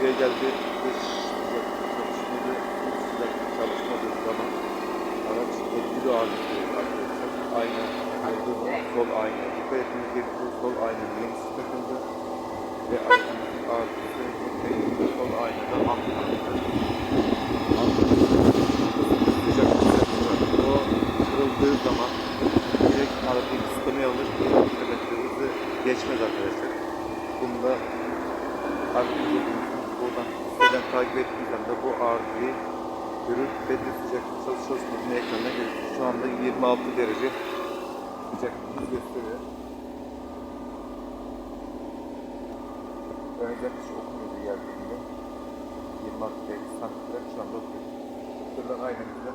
buraya geldi. Dış sıcaklık çalışmadığı, iç sıcaklık çalışmadığı zaman araç etkili ağırlık veriyor arkadaşlar. Ayna olduğu zaman sol ayna. Dikkat etmeniz gerekiyor. Sol aynanın yenisi takıldı. Ve aracımızın ağırlığı ve sol aynada alt takıldı. Alt sıcaklık sensörü. O kırıldığı zaman direkt aracı sisteme alır. 1 kilometre hızı geçmez arkadaşlar. Bunda aracımızı buradan siteden takip ettiğimizden de bu arızayı görür ve de sıcaklık çalışmasının ekranına gelir. Şu anda 26 derece sıcaklığımız gösteriyor. Önceden hiç okumuyordu geldiğinde. 26 derece santigrat şu anda okuyor. Şuradan aynamızda